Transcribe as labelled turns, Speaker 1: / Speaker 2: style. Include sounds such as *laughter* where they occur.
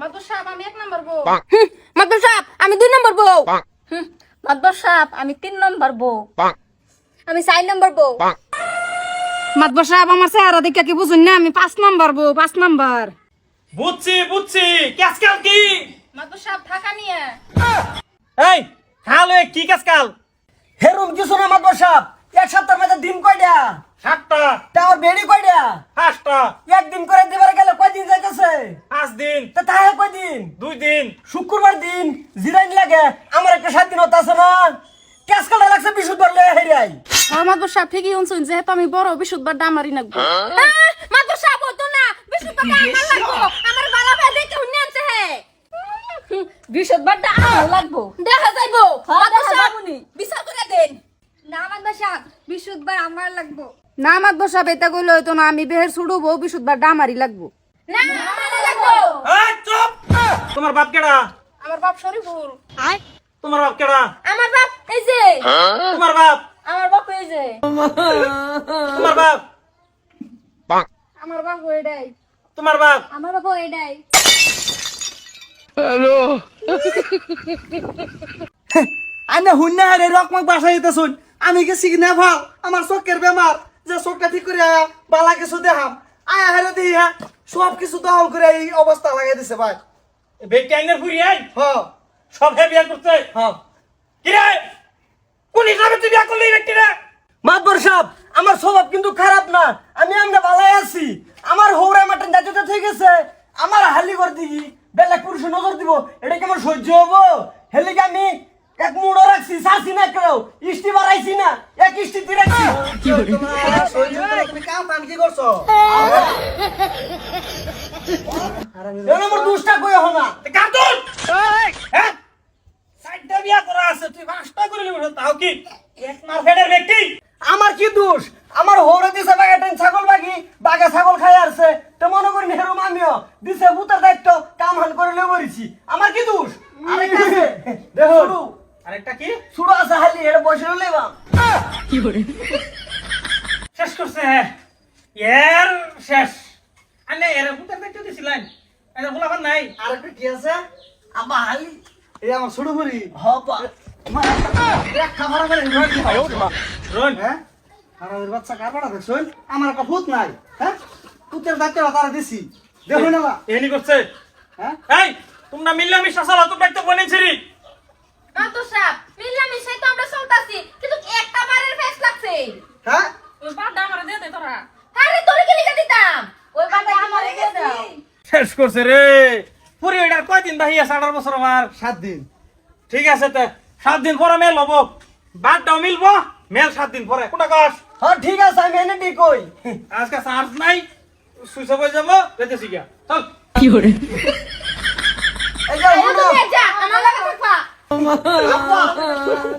Speaker 1: মাদবর সাহেব আমি এক নম্বর বউ।
Speaker 2: মাদবর সাহেব আমি দুই নম্বর বউ।
Speaker 1: মাদবর সাহেব আমি তিন নম্বর বউ।
Speaker 2: আমি চার নম্বর বউ।
Speaker 3: সাহেব আমার চেহারা দেখে কি বুঝুন না আমি পাঁচ নম্বর বউ পাঁচ নম্বর।
Speaker 4: বুঝছি বুঝছি। কাজকাল কি?
Speaker 1: মাদবর সাহেব থাকা নিয়ে।
Speaker 4: এই হ্যালো কি কাজকাল
Speaker 5: হেরুম কিছু না মাতবর সাহেব এক সপ্তাহের মধ্যে দিন কয়টা?
Speaker 4: সাতটা।
Speaker 5: টাওয়ার বেড়ি কয়টা
Speaker 4: পাঁচটা।
Speaker 5: একদিন করে দেবার গেলে কয়দিন যাইতেছে?
Speaker 4: পাঁচ দিন।
Speaker 5: তা তাহে কয়দিন?
Speaker 4: দুই দিন।
Speaker 5: শুক্রবার দিন জিরাইন লাগে। আমার একটা স্বাধীনতা আছে না। ক্যাশ কাটা লাগছে বিশুদ্ধ লয়ে হেরাই
Speaker 1: হ্যাঁ মাদবর সাহেব ঠিকই শুনছেন যেহেতু আমি বড় বিশুদ্ধবার ডামারি নাকবো।
Speaker 2: মাদবর সাহেব হতো না বিশুদ্ধটা আমার লাগবো আমার বালা ভাই দেখে হুন্নে আনছে হে।
Speaker 1: বিশুদ্ধবারটা আমার লাগবো
Speaker 2: দেখা যাইবো। মাদবর সাহেব
Speaker 1: যাবনি।
Speaker 2: বিচার করে দেন না মাদবর সাহেব বিশুদ্ধবার আমার লাগবো।
Speaker 3: না মাতবর সাহেব এটা কইলে হইতো না আমি বেহের ছুড়ু বউ বিশুদ্ধবার ডামারি লাগবো।
Speaker 2: না আমার লাগবো।
Speaker 4: এই চুপ! তোমার বাপ কেডা?
Speaker 1: আমার বাপ শরীফুল।
Speaker 4: তোমার বাপ কেডা?
Speaker 2: আমার বাপ এই যে।
Speaker 4: তোমার বাপ?
Speaker 1: আমার বাপ এই যে।
Speaker 4: তোমার বাপ?
Speaker 1: আমার বাপ এটাই
Speaker 4: তোমার বাপ?
Speaker 2: আমার বাপ এটাই
Speaker 5: আইনা হুন্না হারে রকমাক বাসা যেতেছুন আমি গেছি কিনা ভালো? আমার চোখের বেমার। যে চোখটা ঠিক করে আয়া বালা কিছু দেখাম। আয়া হারে দিই হ্যাঁ সব কিছু দখল করে এই অবস্থা লাগাই দিছে ভাই।
Speaker 4: বেটি আইনের ফুরি আই
Speaker 5: হ।
Speaker 4: সব হে বিয়া করছে?
Speaker 5: হ।
Speaker 4: কি রে? কোন হিসাবে তুই বিয়া করলি এই ব্যক্তিরে?
Speaker 5: মাতবর সাহেব আমার স্বভাব কিন্তু খারাপ না। আমি আমরা ভালাই আছি। আমার হৌরা মাটন দাঁতটা ঠিক আছে। আমার হালি করে দিই বেলা পুরুষ নজর দিব এটা কি আমার সহ্য হব? হেলে কি আমি এক মুড়ো রাখছি সাসি না কেউ। ইষ্টি বাড়াইছি না এক ইষ্টি দিয়ে রাখছি তুমি কাম কাম কি করছ আমার দুষ্টা কই হো! না
Speaker 4: হ্যাঁ সাইডটা বিয়া করা আছে তুই পাঁচটা করে লিবি তাও কি? এক ব্যক্তি।
Speaker 5: আমার কি দোষ? আমার হৌরে দিছে বাগাটেন ছাগল বাগি বাগে ছাগল খাই আসছে তো মনে করি হেরুম আমিও দিছে ভূতের দায়িত্ব কাম হান করে লয়ে বলেছি আমার কি দোষ? আছে। দেখো
Speaker 4: আরেকটা কি?
Speaker 5: শুরু আছে হালি এটা বসে লেবাম
Speaker 4: শেষ করছে হ্যাঁ। এর শেষ। আনে এর হুতার দেখতে দিছিলেন। এর ফুলাফান নাই।
Speaker 5: আরেকটা কি আছে? আমার হালি। এই আমার খাবার করে হ্যাঁ? হারামের বাচ্চা কার পাড়া দেখছুন আমার একটা ভূত নাই হ্যাঁ? ভূতের দায়িত্ব তারা দিছি। দেখুন না
Speaker 4: এনি করছে।
Speaker 5: হ্যাঁ?
Speaker 4: এই তোমরা মিললে মিল্লামিশা চালাও তোমরা একটা
Speaker 2: তো আমরা চলতাছি কিন্তু একটা বারের ফেস লাগছে।
Speaker 5: হ্যাঁ?
Speaker 1: ওই বাপ ডামারে দিয়ে দে তোরা।
Speaker 2: আরে তোরে কি লিখে দিতাম। ওই বাবা আমার দিয়ে দাও।
Speaker 4: শেষ করছে রে। পুরি ওইটার কয়দিন বাহি আছে? আঠারো বছর আমার।
Speaker 5: সাত দিন।
Speaker 4: ঠিক আছে তে। সাত দিন পরে মেল হব। বাদটাও মিলবো। মেল সাত দিন পরে। কোনটা কস?
Speaker 5: হ্যাঁ ঠিক আছে আমি এনে দি কই?
Speaker 4: আজকে চার্জ নাই। সুইচ অফ হয়ে যাব। রেতে শিখা চল।
Speaker 5: এই যে
Speaker 2: 哈哈 *laughs*